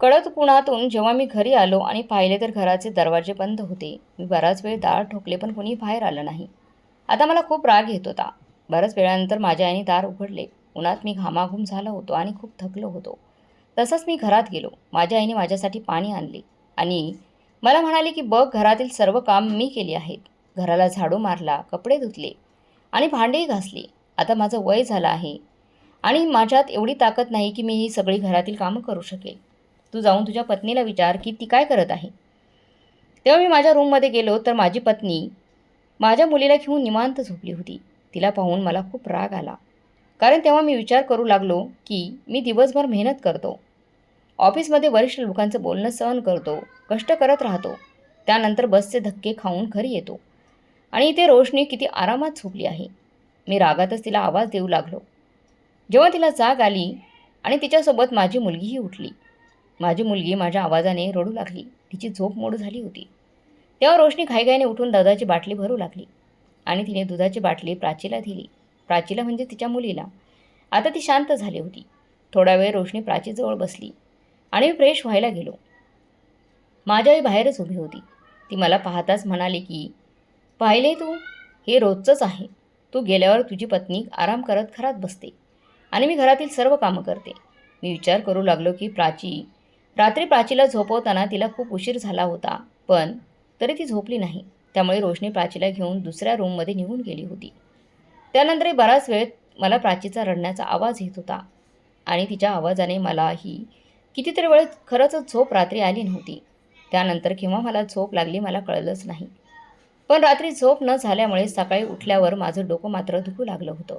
कळत कुणातून जेव्हा मी घरी आलो आणि पाहिले तर घराचे दरवाजे बंद होते. मी बराच वेळ दार ठोकले पण कोणी बाहेर आलं नाही. आता मला खूप राग येत होता. बऱ्याच वेळानंतर माझ्या आईने दार उघडले. उन्हात मी घामाघूम झालो होतो आणि खूप थकलो होतो. तसंच मी घरात गेलो. माझ्या आईने माझ्यासाठी पाणी आणले. आणि मला म्हणाले की बघ घरातील सर्व काम मी केली आहेत. घराला झाडू मारला कपडे धुतले आणि भांडेही घासली. आता माझं वय झालं आहे आणि माझ्यात एवढी ताकद नाही की मी ही सगळी घरातील कामं करू शकेल. तू जाऊन तुझ्या पत्नीला विचार की ती काय करत आहे. तेव्हा मी माझ्या रूममध्ये गेलो तर माझी पत्नी माझ्या मुलीला घेऊन निवांत झोपली होती. तिला पाहून मला खूप राग आला. कारण तेव्हा मी विचार करू लागलो की मी दिवसभर मेहनत करतो. ऑफिसमध्ये वरिष्ठ लोकांचं बोलणं सहन करतो कष्ट करत राहतो. त्यानंतर बसचे धक्के खाऊन घरी येतो. आणि इथे रोशनी किती आरामात झोपली आहे. मी रागातच तिला आवाज देऊ लागलो. जेव्हा तिला जाग आली आणि तिच्यासोबत माझी मुलगीही उठली. माझी मुलगी माझ्या आवाजाने रडू लागली. तिची झोप मोड झाली होती. तेव्हा रोशनी घाईघाईने उठून दुधाची बाटली भरू लागली आणि तिने दुधाची बाटली प्राचीला दिली. प्राचीला म्हणजे तिच्या मुलीला. आता ती शांत झाली होती. थोडा वेळ रोशनी प्राचीजवळ बसली आणि मी फ्रेश व्हायला गेलो. माझी आई बाहेरच उभी होती. ती मला पाहताच म्हणाली की पाहिले तू? हे रोजचंच आहे. तू गेल्यावर तुझी पत्नी आराम करत घरात बसते आणि मी घरातील सर्व कामं करते. मी विचार करू लागलो की प्राची रात्री प्राचीला झोपवताना तिला खूप उशीर झाला होता पण तरी ती झोपली नाही. त्यामुळे रोशनी प्राचीला घेऊन दुसऱ्या रूममध्ये निघून गेली होती. त्यानंतरही बराच वेळ मला प्राचीचा रडण्याचा आवाज येत होता आणि तिच्या आवाजाने मलाही कितीतरी वेळ खरंच झोप रात्री आली नव्हती. त्यानंतर केव्हा मला झोप लागली मला कळलंच नाही. पण रात्री झोप न झाल्यामुळे सकाळी उठल्यावर माझं डोकं मात्र दुखू लागलं होतं.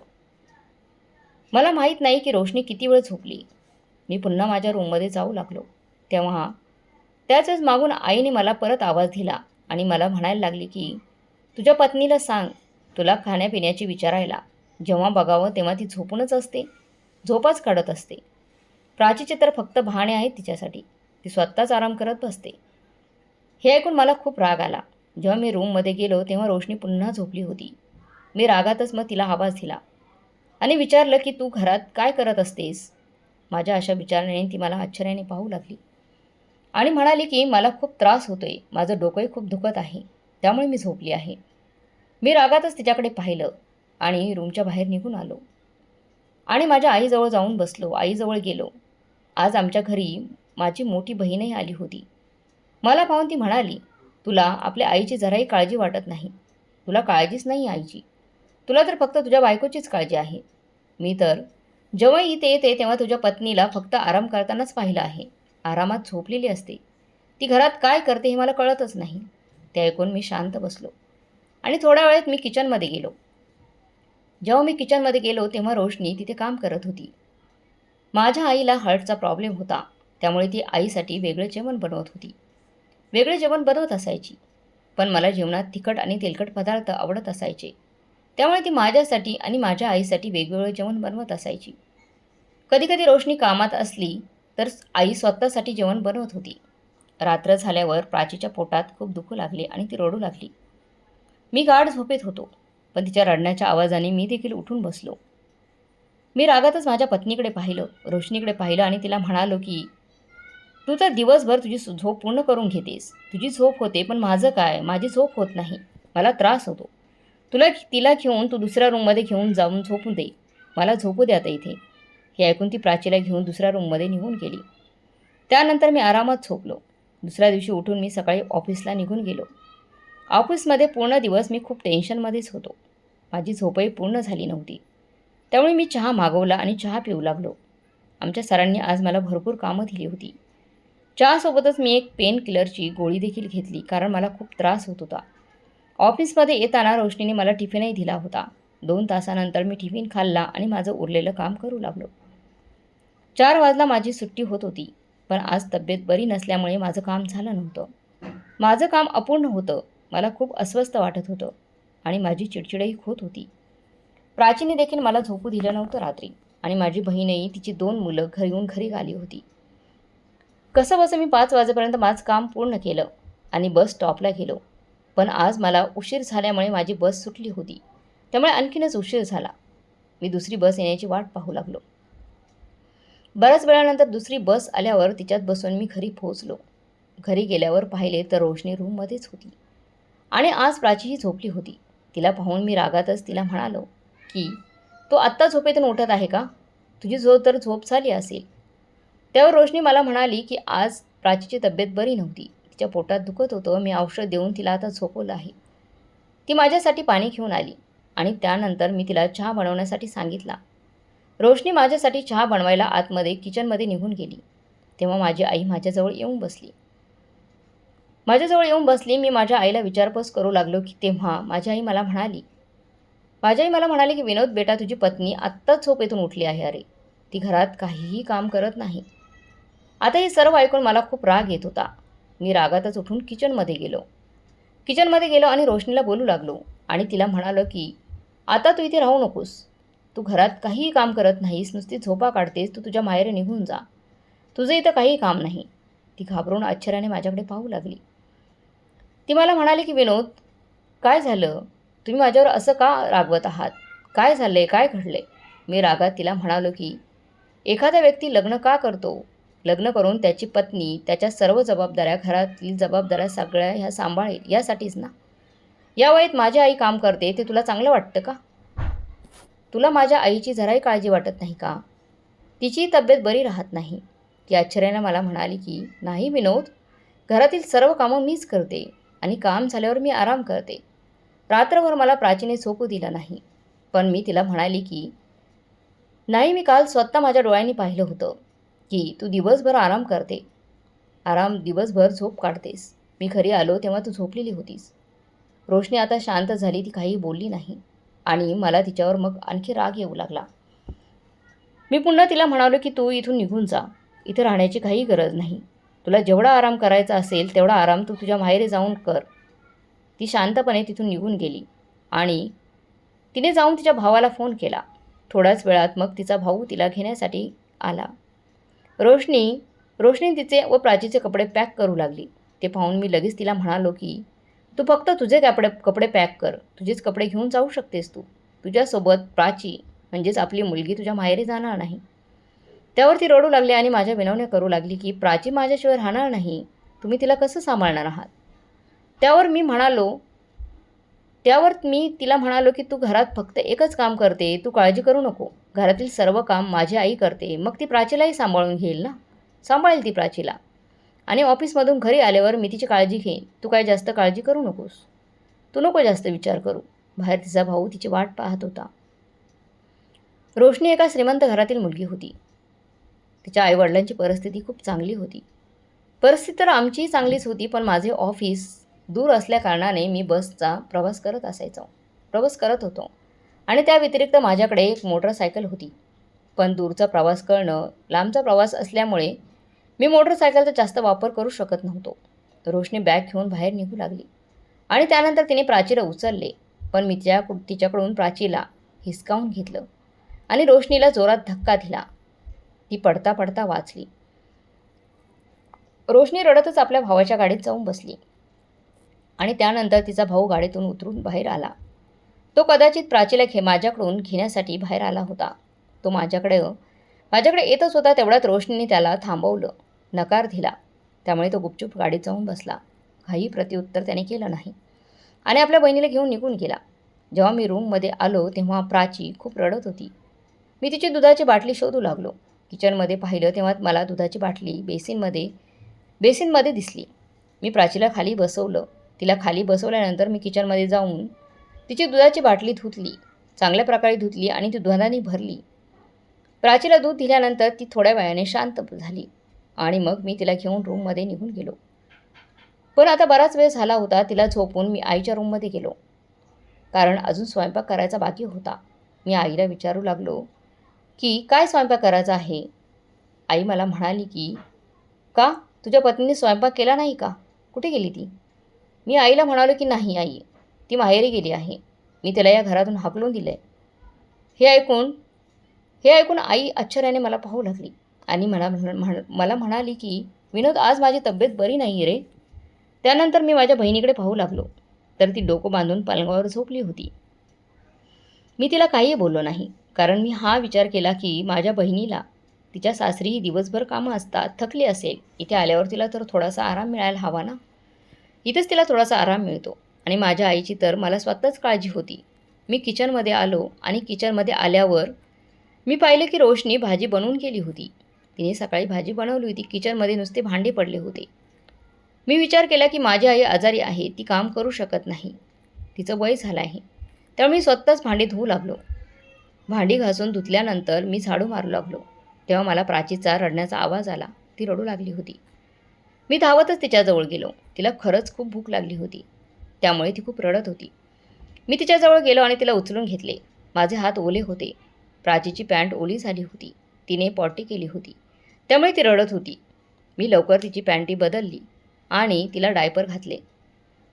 मला माहीत नाही की रोशनी किती वेळ झोपली. मी पुन्हा माझ्या रूममध्ये जाऊ लागलो. तेव्हा त्याच मागून आईने मला परत आवाज दिला आणि मला म्हणायला लागली की तुझ्या पत्नीला सांग तुला खाण्यापिण्याची विचारायला. जेव्हा बघावं तेव्हा ती झोपूनच असते. झोपाच काढत असते. प्राचीचे तर फक्त भाणे आहेत तिच्यासाठी. ती स्वतःच आराम करत बसते. हे ऐकून मला खूप राग आला. जेव्हा मी रूममध्ये गेलो तेव्हा रोशनी पुन्हा झोपली होती. मी रागातच मग तिला आवाज दिला. आणि विचारलं की तू घरात काय करत असतेस? माझ्या अशा विचारण्याने ती मला आश्चर्याने पाहू लागली. आणि म्हणाली की मला खूप त्रास होतोय. माझं डोकंही खूप दुखत आहे. त्यामुळे मी झोपली आहे. मी रागातच तिच्याकडे पाहिलं आणि रूमच्या बाहेर निघून आलो. आणि माझ्या आईजवळ जाऊन बसलो. आईजवळ गेलो. आज आमच्या घरी माझी मोठी बहीणही आली होती. मला पाहून ती म्हणाली तुला आपल्या आईची जराही काळजी वाटत नाही. तुला काळजीच नाही आईची. तुला तर फक्त तुझ्या बायकोचीच काळजी आहे. मी तर जेव्हा इथे येते तेव्हा तुझ्या पत्नीला फक्त आराम करतानाच पाहिलं आहे. आरामात झोपलेली असते. ती घरात काय करते हे मला कळतच नाही. ते ऐकून मी शांत बसलो. आणि थोड्या वेळेत मी किचनमध्ये गेलो. जेव्हा मी किचनमध्ये गेलो तेव्हा रोशनी तिथे काम करत होती. माझ्या आईला हार्टचा प्रॉब्लेम होता. त्यामुळे ती आईसाठी वेगळं जेवण बनवत होती. वेगळे जेवण बनवत असायची. पण मला जेवणात तिखट आणि तेलकट पदार्थ आवडत असायचे. त्यामुळे ती माझ्यासाठी आणि माझ्या आईसाठी वेगवेगळं जेवण बनवत असायची. कधीकधी रोशनी कामात असली तर आई स्वतःसाठी जेवण बनवत होती. रात्र झाल्यावर प्राचीच्या पोटात खूप दुखू लागले आणि ती रडू लागली. मी गाढ झोपेत होतो पण तिच्या रडण्याच्या आवाजाने मी देखील उठून बसलो. मी रागातच माझ्या पत्नीकडे पाहिलं रोशनीकडे पाहिलं आणि तिला म्हणालो की तू तर दिवसभर तुझी झोप पूर्ण करून घेतेस. तुझी झोप होते पण माझं काय? माझी झोप होत नाही. मला त्रास होतो. तुला तिला घेऊन तू दुसऱ्या रूममध्ये घेऊन जाऊन झोपू दे. मला झोपू दे आता इथे. हे ऐकून ती प्राचीला घेऊन दुसऱ्या रूममध्ये निघून गेली. त्यानंतर मी आरामात झोपलो. दुसऱ्या दिवशी उठून मी सकाळी ऑफिसला निघून गेलो. ऑफिसमध्ये पूर्ण दिवस मी खूप टेन्शनमध्येच होतो. माझी झोपही पूर्ण झाली नव्हती. त्यामुळे मी चहा मागवला आणि चहा पिऊ लागलो. आमच्या सरांनी आज मला भरपूर कामं दिली होती. चहासोबतच मी एक पेन किलरची गोळी देखील घेतली कारण मला खूप त्रास होत होता. ऑफिसमध्ये येताना रोशनीने मला टिफिनही दिला होता. दोन तासानंतर मी टिफिन खाल्ला आणि माझं उरलेलं काम करू लागलो. चार वाजला माझी सुट्टी होत होती पण आज तब्येत बरी नसल्यामुळे माझं काम झालं नव्हतं. माझं काम अपूर्ण होतं मला खूप अस्वस्थ वाटत होतं आणि माझी चिडचिडही होत होती. प्राचीने देखील मला झोपू दिलं नव्हतं रात्री आणि माझी बहीणही तिची दोन मुलं घरी येऊन घरी आली होती. कसं बसं मी पाच वाजेपर्यंत माझं काम पूर्ण केलं आणि बस स्टॉपला गेलो पण आज मला उशीर झाल्यामुळे माझी बस सुटली होती. त्यामुळे आणखीनच उशीर झाला. मी दुसरी बस येण्याची वाट पाहू लागलो. बऱ्याच वेळानंतर दुसरी बस आल्यावर तिच्यात बसून मी घरी पोहोचलो. घरी गेल्यावर पाहिले तर रोशनी रूममध्येच होती. आणि आज प्राचीही झोपली होती. तिला पाहून मी रागातच तिला म्हणालो की तो आत्ता झोपेतून उठत आहे का? तुझी झोप तर झोप झाली असेल. त्यावर रोशनी मला म्हणाली की आज प्राचीची तब्येत बरी नव्हती. तिच्या पोटात दुखत होतं. मी औषध देऊन तिला आता झोपवलं आहे. ती माझ्यासाठी पाणी घेऊन आली आणि त्यानंतर मी तिला चहा बनवण्यासाठी सांगितला. रोशनी माझ्यासाठी चहा बनवायला आतमध्ये किचनमध्ये निघून गेली. तेव्हा माझी आई माझ्याजवळ येऊन बसली. माझ्याजवळ येऊन बसली मी माझ्या आईला विचारपूस करू लागलो की तेव्हा माझी आई मला म्हणाली माझी आई मला म्हणाली की विनोद बेटा तुझी पत्नी आत्ताच झोपेतून उठली आहे. अरे ती घरात काहीही काम करत नाही. आता हे सर्व ऐकून मला खूप राग येत होता. मी रागातच उठून किचनमध्ये गेलो. किचनमध्ये गेलो आणि रोशनीला बोलू लागलो आणि तिला म्हणालो की आता तू इथे राहू नकोस. तू घरात काहीही काम करत नाहीस नुसती झोपा काढतेस तू तुझ्या माहेरी निघून जा. तुझं इथं काही काम नाही. ती घाबरून आश्चर्याने माझ्याकडे पाहू लागली. ती मला म्हणाली की विनोद काय झालं? तुम्ही माझ्यावर असं का रागवत आहात? काय झालं आहे काय घडलं आहे मी रागात तिला म्हणालो की एखादा व्यक्ती लग्न का करतो? लग्न करून त्याची पत्नी त्याच्या सर्व जबाबदाऱ्या घरातील जबाबदाऱ्या सगळ्या ह्या सांभाळेल यासाठीच ना? या वयात माझी आई काम करते ते तुला चांगलं वाटतं का? तुला माझ्या आईची जराही काळजी वाटत नाही का? तिची तब्येत बरी राहत नाही. ती आश्चर्याने मला म्हणाली की नाही विनोद घरातील सर्व कामं मीच करते आणि काम झाल्यावर मी आराम करते. रात्रभर मला प्राचीने झोपू दिला नाही पण मी तिला म्हणाली की नाही मी काल स्वतः माझ्या डोळ्यांनी पाहिलं होतं की तू दिवसभर आराम करते. आराम दिवसभर झोप काढतेस. मी घरी आलो तेव्हा तू झोपलेली होतीस. रोशनी आता शांत झाली ती काही बोलली नाही. आणि मला तिच्यावर मग आणखी राग येऊ लागला. मी पुन्हा तिला म्हणालो की तू इथून निघून जा. इथं राहण्याची काही गरज नाही. तुला जेवढा आराम करायचा असेल तेवढा आराम तू तुझ्या माहेरी जाऊन कर. ती शांतपणे तिथून निघून गेली आणि तिने जाऊन तिच्या भावाला फोन केला. थोड्याच वेळात मग तिचा भाऊ तिला घेण्यासाठी आला. रोशनी रोशनी तिचे व प्राचीचे कपडे पॅक करू लागली. ते पाहून मी लगेच तिला म्हणालो की तू फक्त तुझे कपडे कपडे पॅक कर. तुझेच कपडे घेऊन जाऊ शकतेस तू. तुझ्यासोबत प्राची म्हणजेच आपली मुलगी तुझ्या माहेरी जाणार नाही. त्यावर ती रडू लागली आणि माझ्या विनवण्या करू लागली की प्राची माझ्याशिवाय राहणार नाही. तुम्ही तिला कसं सांभाळणार आहात? त्यावर मी म्हणालो त्यावर मी तिला म्हणालो की तू घरात फक्त एकच काम करते. तू काळजी करू नको. घरातील सर्व काम माझी आई करते. मग ती प्राचीलाही सांभाळून घेईल ना? सांभाळेल ती प्राचीला. आणि ऑफिसमधून घरी आल्यावर मी तिची काळजी घेईन. तू काय जास्त काळजी करू नकोस. तू नको जास्त विचार करू. बाहेर तिचा भाऊ तिची वाट पाहत होता. रोशनी एका श्रीमंत घरातील मुलगी होती. तिच्या आईवडिलांची परिस्थिती खूप चांगली होती. परिस्थिती तर आमचीही चांगलीच होती पण माझे ऑफिस दूर असल्याकारणाने मी बसचा प्रवास करत असायचो. प्रवास करत होतो. आणि त्या व्यतिरिक्त माझ्याकडे एक मोटरसायकल होती. पण दूरचा प्रवास करणं लांबचा प्रवास असल्यामुळे मी मोटरसायकलचा जास्त वापर करू शकत नव्हतो. रोशनी बॅग घेऊन बाहेर निघू लागली. आणि त्यानंतर तिने प्राचीला उचलले पण मी त्या तिच्याकडून प्राचीला हिसकावून घेतलं आणि रोशनीला जोरात धक्का दिला. ती पडता पडता वाचली. रोशनी रडतच आपल्या भावाच्या गाडीत जाऊन बसली. आणि त्यानंतर तिचा भाऊ गाडीतून उतरून बाहेर आला. तो कदाचित प्राचीला घे माझ्याकडून घेण्यासाठी बाहेर आला होता. तो माझ्याकडे माझ्याकडे येतच होता तेवढ्यात रोशनीने त्याला थांबवलं. नकार दिला. त्यामुळे तो गुपचूप गाडीत जाऊन बसला. काही प्रत्युत्तर त्याने केलं नाही. आणि आपल्या बहिणीला घेऊन निघून गेला. जेव्हा मी रूममध्ये आलो तेव्हा प्राची खूप रडत होती. मी तिची दुधाची बाटली शोधू लागलो. किचनमध्ये पाहिलं तेव्हा मला दुधाची बाटली बेसिनमध्ये बेसिनमध्ये दिसली. मी प्राचीला खाली बसवलं. तिला खाली बसवल्यानंतर मी किचनमध्ये जाऊन तिची दुधाची बाटली धुतली. चांगल्या प्रकारे धुतली आणि ती दुधाने भरली. प्राचीला दूध दिल्यानंतर ती थोड्या वेळाने शांत झाली. आणि मग मी तिला घेऊन रूममध्ये निघून गेलो. पण आता बराच वेळ झाला होता तिला झोपून मी आईच्या रूममध्ये गेलो. कारण अजून स्वयंपाक करायचा बाकी होता. मी आईला विचारू लागलो की काय स्वयंपाक करायचा आहे? आई मला म्हणाली की का? तुझ्या पत्नीने स्वयंपाक केला नाही का? कुठे गेली ती? मी आईला म्हणालो की नाही आई ती माहेरी गेली आहे. मी तिला या घरातून हाकलून दिलं आहे हे ऐकून हे ऐकून आई आश्चर्याने मला पाहू लागली. आणि मला म्हण मला म्हणाली की विनोद आज माझी तब्येत बरी नाही रे. त्यानंतर मी माझ्या बहिणीकडे पाहू लागलो. तर ती डोकं बांधून पालंगावर झोपली होती. मी तिला काही बोललो नाही. कारण मी हा विचार केला की माझ्या बहिणीला तिच्या सासरीही दिवसभर कामं असतात थकली असेल. इथे आल्यावर तिला तर थोडासा आराम मिळायला हवा ना? इथेच तिला थोडासा आराम मिळतो. आणि माझ्या आईची तर मला स्वतःच काळजी होती. मी किचनमध्ये आलो आणि किचनमध्ये आल्यावर मी पाहिलं की रोशनी भाजी बनवून केली होती. तिने सकाळी भाजी बनवली होती. किचनमध्ये नुसते भांडे पडले होते. मी विचार केला की माझी आई आजारी आहे. ती काम करू शकत नाही. तिचं वय झालं आहे. त्यामुळे मी स्वतःच भांडी धुवू लागलो. भांडी घासून धुतल्यानंतर मी झाडू मारू लागलो. तेव्हा मला प्राचीचा रडण्याचा आवाज आला. ती रडू लागली होती. मी धावतच तिच्याजवळ गेलो. तिला खरंच खूप भूक लागली होती. त्यामुळे ती खूप रडत होती. मी तिच्याजवळ गेलो आणि तिला उचलून घेतले. माझे हात ओले होते. प्राचीची पॅन्ट ओली झाली होती. तिने पॉटी केली होती. त्यामुळे ती रडत होती. मी लवकर तिची पॅन्टी बदलली आणि तिला डायपर घातले.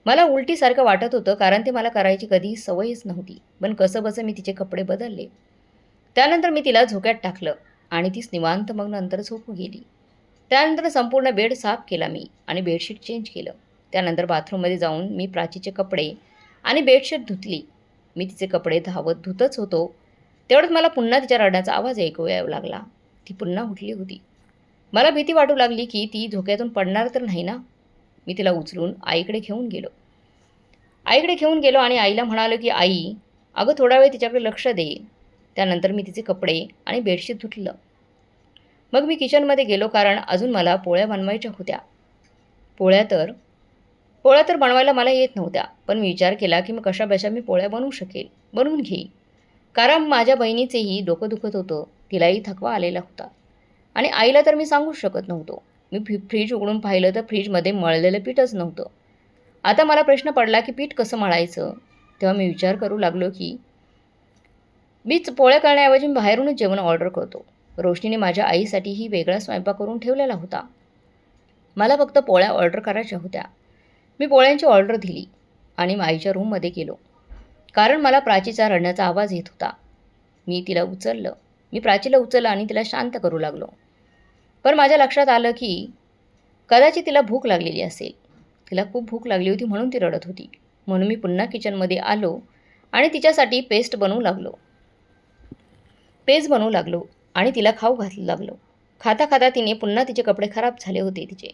मला उलटीसारखं वाटत होतं कारण ते मला करायची कधी सवयच नव्हती पण कसंबसं मी तिचे कपडे बदलले. त्यानंतर मी तिला झोक्यात टाकलं आणि तीच निवांत मग नंतर झोपू गेली. त्यानंतर संपूर्ण बेड साफ केला मी आणि बेडशीट चेंज केलं. त्यानंतर बाथरूममध्ये जाऊन मी प्राचीचे कपडे आणि बेडशीट धुतली. मी तिचे कपडे धावत धुतच होतो. तेवढंच मला पुन्हा तिच्या रडण्याचा आवाज ऐकू यायला लागला. ती पुन्हा उठली होती. मला भीती वाटू लागली की ती धोक्यातून पडणार तर नाही ना? मी तिला उचलून आईकडे घेऊन गेलो. आईकडे घेऊन गेलो आणि आईला म्हणालो की आई अगं थोडा वेळ तिच्याकडे लक्ष दे. त्यानंतर मी तिचे कपडे आणि बेडशीट धुतलं. मग मी किचनमध्ये गेलो कारण अजून मला पोळ्या बनवायच्या होत्या. पोळ्या तर पोळ्या तर बनवायला मला येत नव्हत्या पण मी विचार केला की मग कशाबशा मी पोळ्या बनवू शकेल? बनवून घेईन कारण माझ्या बहिणीचेही डोकं दुखत होतं. तिलाही थकवा आलेला होता. आणि आईला तर मी सांगूच शकत नव्हतो. मी फ्री फ्रीज उघडून पाहिलं तर फ्रीजमध्ये मळलेलं पीठच नव्हतं. आता मला प्रश्न पडला की पीठ कसं मळायचं? तेव्हा मी विचार करू लागलो की मीच पोळ्या करण्याऐवजी मी बाहेरूनच जेवण ऑर्डर करतो. रोशनीने माझ्या आईसाठीही वेगळा स्वयंपाक करून ठेवलेला होता. मला फक्त पोळ्या ऑर्डर करायच्या होत्या. मी पोळ्यांची ऑर्डर दिली आणि मी आईच्या रूममध्ये गेलो. कारण मला प्राचीचा रडण्याचा आवाज येत होता. मी तिला उचललं. मी प्राचीला उचललं आणि तिला शांत करू लागलो. पण माझ्या लक्षात आलं की कदाचित तिला भूक लागलेली असेल. तिला खूप भूक लागली होती म्हणून ती रडत होती. म्हणून मी पुन्हा किचनमध्ये आलो आणि तिच्यासाठी पेस्ट बनवू लागलो. पेस्ट बनवू लागलो आणि तिला खाऊ घातलं लागलो. खाता खाता तिने पुन्हा तिचे कपडे खराब झाले होते तिचे.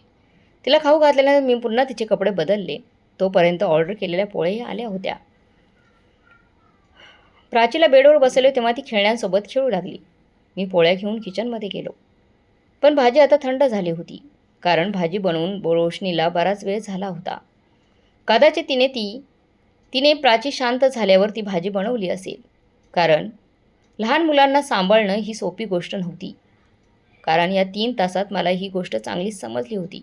तिला खाऊ घातल्यानंतर मी पुन्हा तिचे कपडे बदलले. तोपर्यंत ऑर्डर केलेल्या पोळ्याही आल्या होत्या. प्राचीला बेडवर बसवले तेव्हा ती खेळण्यांसोबत खेळू लागली. मी पोळ्या घेऊन किचनमध्ये गेलो. पण भाजी आता थंड झाली होती कारण भाजी बनवून रोशनीला बराच वेळ झाला होता. कदाचित तिने ती तिने प्राची शांत झाल्यावर ती भाजी बनवली असेल कारण लहान मुलांना सांभाळणं ही सोपी गोष्ट नव्हती. कारण या तीन तासात मला ही गोष्ट चांगलीच समजली होती.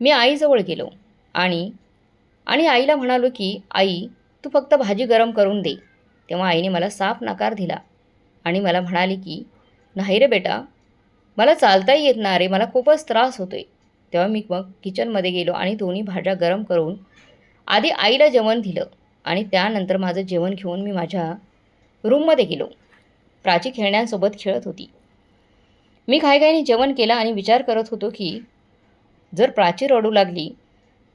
मी आईजवळ गेलो आणि आणि आईला म्हणालो की आई तू फक्त भाजी गरम करून दे. तेव्हा आईने मला साफ नकार दिला आणि मला म्हणाली की नाही रे बेटा मला चालताही येत ना रे मला खूपच त्रास होतो आहे तेव्हा मी मग किचनमध्ये गेलो आणि दोन्ही भाज्या गरम करून आधी आईला जेवण दिलं आणि त्यानंतर माझं जेवण घेऊन मी माझ्या रूममध्ये गेलो. प्राची खेळण्यांसोबत खेळत होती. मी घाईघाईने जेवण केलं आणि विचार करत होतो की जर प्राची रडू लागली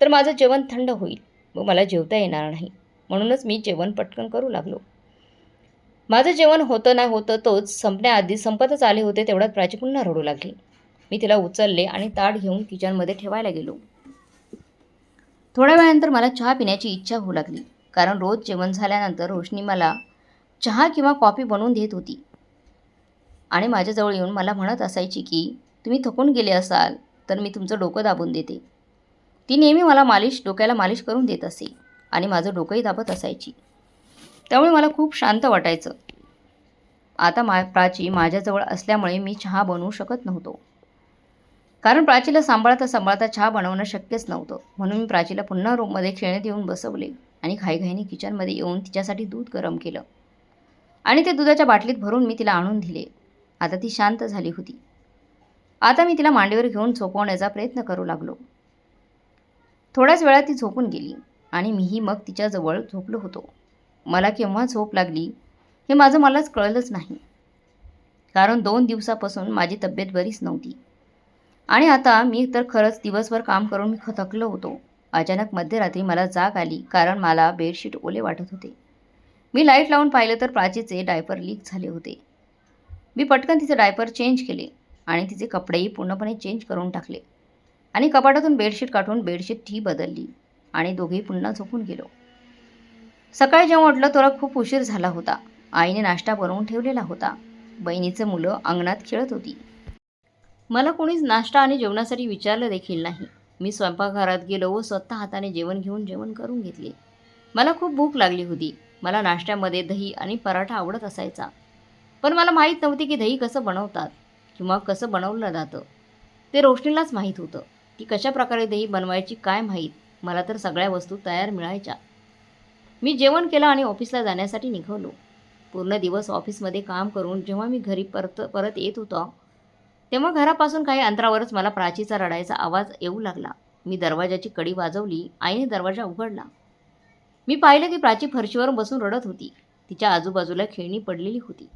तर माझं जेवण थंड होईल. व मला जेवता येणार नाही. म्हणूनच मी जेवण पटकन करू लागलो. माझं जेवण होतं ना होतं तोच संपण्याआधी संपतच आले होते तेवढ्यात प्राची पुन्हा रडू लागली. मी तिला उचलले आणि ताट घेऊन किचनमध्ये ठेवायला गेलो. थोड्या वेळानंतर मला चहा पिण्याची इच्छा होऊ लागली. कारण रोज जेवण झाल्यानंतर रोशनी मला चहा किंवा कॉफी बनवून देत होती. आणि माझ्याजवळ येऊन मला म्हणत असायची की तुम्ही थकून गेले असाल तर मी तुमचं डोकं दाबून देते. ती नेहमी मला मालिश डोक्याला मालिश करून देत असे आणि माझं डोकंही दाबत असायची. त्यामुळे मला खूप शांत वाटायचं. आता मा प्राची माझ्याजवळ असल्यामुळे मी चहा बनवू शकत नव्हतो. कारण प्राचीला सांभाळता सांभाळता चहा बनवणं शक्यच नव्हतं. म्हणून मी प्राचीला पुन्हा रूममध्ये खेळण्यात येऊन बसवले आणि घाईघाईने किचनमध्ये येऊन तिच्यासाठी दूध गरम केलं. आणि ते दुधाच्या बाटलीत भरून मी तिला आणून दिले. आता ती शांत झाली होती. आता मी तिला मांडीवर घेऊन झोपवण्याचा प्रयत्न करू लागलो. थोड्याच वेळात ती झोपून गेली आणि मीही मग तिच्याजवळ झोपलो होतो. मला केव्हा झोप लागली हे माझं मलाच कळलंच नाही. कारण दोन दिवसापासून माझी तब्येत बरीच नव्हती. आणि आता मी तर खरंच दिवसभर काम करून मी खतकलो होतो. अचानक मध्यरात्री मला जाग आली कारण मला बेडशीट ओले वाटत होते. मी लाइट लावून पाहिलं तर प्राचीचे डायपर लीक झाले होते. मी पटकन तिचे डायपर चेंज केले आणि तिचे कपडेही पूर्णपणे चेंज करून टाकले. आणि कपाटातून बेडशीट काढून बेडशीट ही बदलली आणि दोघेही पुन्हा झोपून गेलो. सकाळी जेव्हा उठलं तोला खूप उशीर झाला होता. आईने नाश्ता बनवून ठेवलेला होता. बहिणीचं मुलं अंगणात खेळत होती. मला कोणीच नाश्ता आणि जेवणासाठी विचारलं देखील नाही. मी स्वयंपाकघरात गेलो व स्वतः हाताने जेवण घेऊन जेवण करून घेतले. मला खूप भूक लागली होती. मला नाश्त्यामध्ये दही आणि पराठा आवडत असायचा. पण मला माहीत नव्हती की दही कसं बनवतात किंवा कसं बनवलं जातं. ते रोशनीलाच माहीत होतं ती कशा प्रकारे दही बनवायची काय माहीत. मला तर सगळ्या वस्तू तयार मिळायच्या. मी जेवण केलं आणि ऑफिसला जाण्यासाठी निघालो. पूर्ण दिवस ऑफिसमध्ये काम करून जेव्हा मी घरी परत परत येत होतो तेव्हा घरापासून काही अंतरावरच मला प्राचीचा रडायचा आवाज येऊ लागला. मी दरवाजाची कडी वाजवली आईने दरवाजा उघडला. मी पाहिलं की प्राची फरशीवर बसून रडत होती. तिच्या आजूबाजूला खेळणी पडलेली होती.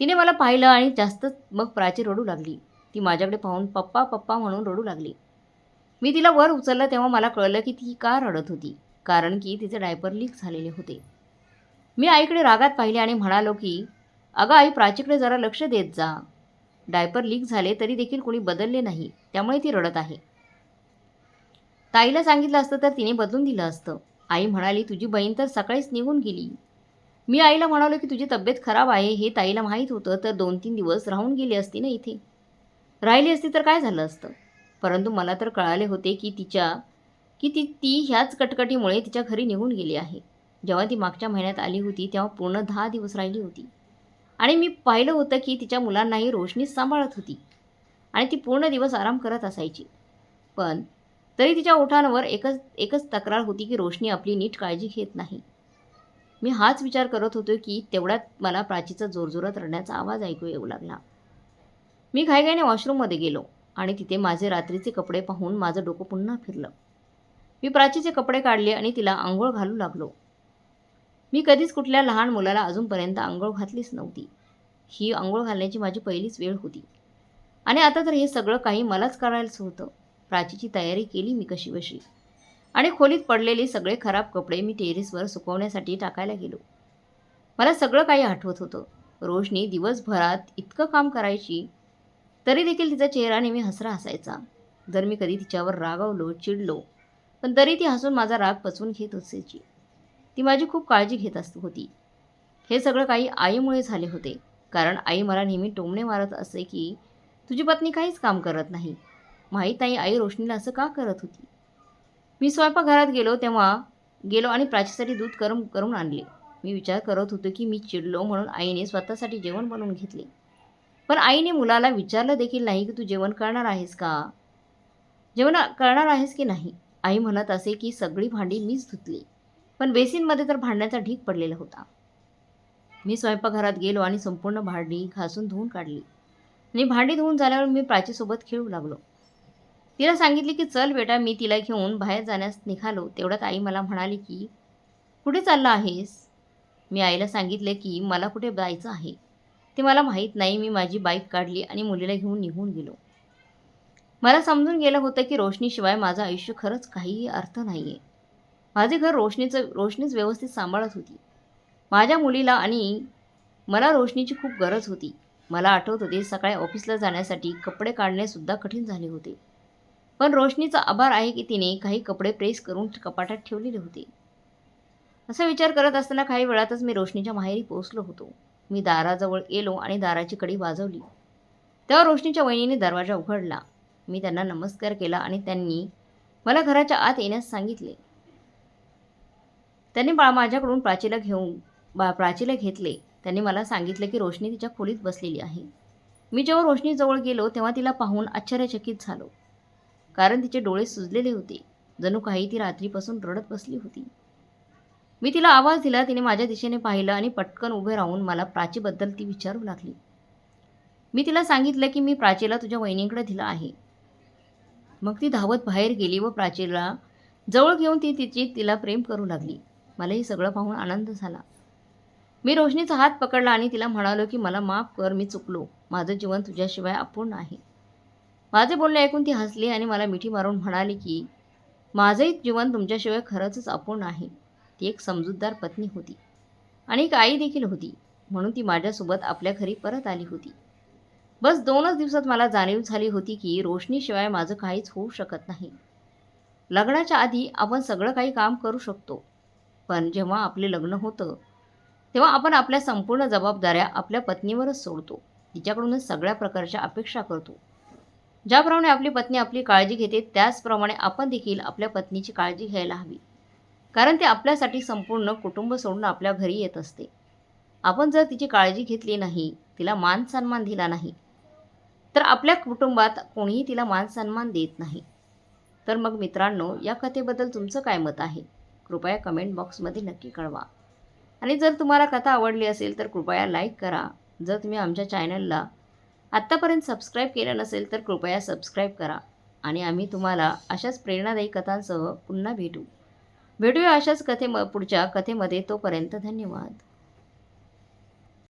तिने मला पाहिलं आणि जास्तच मग प्राची रडू लागली. ती माझ्याकडे पाहून पप्पा पप्पा म्हणून रडू लागली. मी तिला वर उचललं तेव्हा मला कळलं की ती का रडत होती. कारण की तिचे डायपर लीक झालेले होते. मी आईकडे रागात पाहिले आणि म्हणालो की अगं आई प्राचीकडे जरा लक्ष देत जा. डायपर लीक झाले तरी देखील कोणी बदलले नाही त्यामुळे ती रडत आहे. ताईला सांगितलं असतं तर तिने बदलून दिलं असतं. आई म्हणाली तुझी बहीण तर सकाळीच निघून गेली. मी आईला म्हणालो की तुझी तब्येत खराब आहे हे ताईला माहीत होतं तर दोन तीन दिवस राहून गेली असती ना इथे. राहिली असती तर काय झालं असतं? परंतु मला तर कळाले होते की तिच्या की ती ती ह्याच कटकटीमुळे तिच्या घरी निघून गेली आहे. जेव्हा ती मागच्या महिन्यात आली होती तेव्हा पूर्ण दहा दिवस राहिली होती. आणि मी पाहिलं होतं की तिच्या मुलांनाही रोशनीच सांभाळत होती. आणि ती पूर्ण दिवस आराम करत असायची. पण तरी तिच्या ओठांवर एकच एकच तक्रार होती की रोशनी आपली नीट काळजी घेत नाही. मी हाच विचार करत होतो की तेवढ्यात मला प्राचीचा जोरजोरात रडण्याचा आवाज ऐकू येऊ लागला. मी घाईघाईने वॉशरूममध्ये गेलो आणि तिथे माझे रात्रीचे कपडे पाहून माझं डोकं पुन्हा फिरलं. मी प्राचीचे कपडे काढले आणि तिला आंघोळ घालू लागलो. मी कधीच कुठल्या लहान मुलाला अजूनपर्यंत आंघोळ घातलीच नव्हती. ही आंघोळ घालण्याची माझी पहिलीच वेळ होती. आणि आता तर हे सगळं काही मलाच करायचं होतं. प्राचीची तयारी केली मी कशी बशी. आणि खोलीत पडलेले सगळे खराब कपडे मी टेरेसवर सुकवण्यासाठी टाकायला गेलो. मला सगळं काही आठवत होतं. रोशनी दिवसभरात इतकं काम करायची तरी देखील तिचा चेहरा नेहमी हसरा असायचा. जर मी कधी तिच्यावर रागावलो चिडलो पण तरी ती हसून माझा राग पचवून घेत असायची. ती माझी खूप काळजी घेत असत होती. हे सगळं काही आईमुळे झाले होते. कारण आई मला नेहमी टोमणे मारत असे की तुझी पत्नी काहीच काम करत नाही. माहीत नाही आई रोशनीला असं का करत होती? मी स्वयंपाकघरात गेलो तेव्हा गेलो आणि प्राचीसाठी दूध गरम करून आणले. मी विचार करत होतो की मी चिडलो म्हणून आईने स्वतःसाठी जेवण बनवून घेतले. पण आईने मुलाला विचारलं देखील नाही की तू जेवण करणार आहेस का? जेवण करणार आहेस की नाही? आई म्हणत असे की सगळी भांडी मीच धुतली. पण बेसिनमध्ये तर भांड्याचा ढीक पडलेला होता. मी स्वयंपाकघरात गेलो आणि संपूर्ण भांडी घासून धुवून काढली. आणि भांडी धुवून झाल्यावर मी प्राचीसोबत खेळू लागलो. तिला सांगितले की चल बेटा मी तिला घेऊन बाहेर जाण्यास निघालो. तेवढ्यात आई मला म्हणाली की कुठे चालला आहेस? मी आईला सांगितले की मला कुठे जायचं आहे? ते मला माहीत नाही. मी माझी बाईक काढली आणि मुलीला घेऊन निघून गेलो. मला समजून गेलं होतं की रोशनीशिवाय माझं आयुष्य खरंच काहीही अर्थ नाही आहे माझे घर रोशनीचं रोशनीच व्यवस्थित सांभाळत होती. माझ्या मुलीला आणि मला रोशनीची खूप गरज होती. मला आठवत होते सकाळी ऑफिसला जाण्यासाठी कपडे काढणेसुद्धा कठीण झाले होते. पण रोशनीचा आभार आहे की तिने काही कपडे प्रेस करून कपाटात ठेवलेले होते. असा विचार करत असताना काही वेळातच मी रोशनीच्या माहेरी पोहोचलो होतो. मी दाराजवळ गेलो आणि दाराची कडी वाजवली. तेव्हा रोशनीच्या वहिनीने दरवाजा उघडला. मी त्यांना नमस्कार केला आणि त्यांनी मला घराच्या आत येण्यास सांगितले. त्यांनी बा माझ्याकडून प्राचीला घेऊन बा प्राचीला घेतले. त्यांनी मला सांगितले की रोशनी तिच्या खोलीत बसलेली आहे. मी जेव्हा रोशनीजवळ गेलो तेव्हा तिला पाहून आश्चर्यचकित झालो. कारण तिचे डोळे सुजलेले होते. जणू काही ती रात्रीपासून रडत बसली होती. मी तिला आवाज दिला तिने माझ्या दिशेने पाहिलं आणि पटकन उभे राहून मला प्राचीबद्दल ती विचारू लागली. मी तिला सांगितलं की मी प्राचीला तुझ्या वहिनींकडे दिलं आहे. मग ती धावत बाहेर गेली व प्राचीला जवळ घेऊन ती तिची तिला प्रेम करू लागली. मला हे सगळं पाहून आनंद झाला. मी रोशनीचा हात पकडला आणि तिला म्हणालो की मला माफ कर मी चुकलो. माझं जीवन तुझ्याशिवाय अपूर्ण आहे. माझे बोलणे ऐकून ती हसली आणि मला मिठी मारून म्हणाली की माझंही जीवन तुमच्याशिवाय खरंच अपूर्ण आहे. ती एक समजूतदार पत्नी होती. आणि एक आई देखील होती. म्हणून ती माझ्यासोबत आपल्या घरी परत आली होती. बस दोनच दिवसात मला जाणीव झाली होती की रोशनीशिवाय माझं काहीच होऊ शकत नाही. लग्नाच्या आधी आपण सगळं काही काम करू शकतो पण जेव्हा आपले लग्न होतं तेव्हा आपण आपल्या संपूर्ण जबाबदाऱ्या आपल्या पत्नीवरच सोडतो. तिच्याकडूनच सगळ्या प्रकारच्या अपेक्षा करतो. ज्याप्रमाणे आपली पत्नी आपली काळजी घेते त्याचप्रमाणे आपण देखील आपल्या पत्नीची काळजी घ्यायला हवी. कारण ते आपल्यासाठी संपूर्ण कुटुंब सोडून आपल्या घरी येत असते. आपण जर तिची काळजी घेतली नाही तिला मान सन्मान दिला नाही तर आपल्या कुटुंबात कोणीही तिला मान सन्मान देत नाही. तर मग मित्रांनो या कथेबद्दल तुमचं काय मत आहे? कृपया कमेंट बॉक्समध्ये नक्की कळवा. आणि जर तुम्हाला कथा आवडली असेल तर कृपया लाईक करा. जर तुम्ही आमच्या चॅनलला आत्तापर्यंत सबस्क्राईब केलं नसेल तर कृपया सबस्क्राईब करा. आणि आम्ही तुम्हाला अशाच प्रेरणादायी कथांसह पुन्हा भेटू. भेटूया अशाच कथे पुढच्या कथेमध्ये. तोपर्यंत धन्यवाद.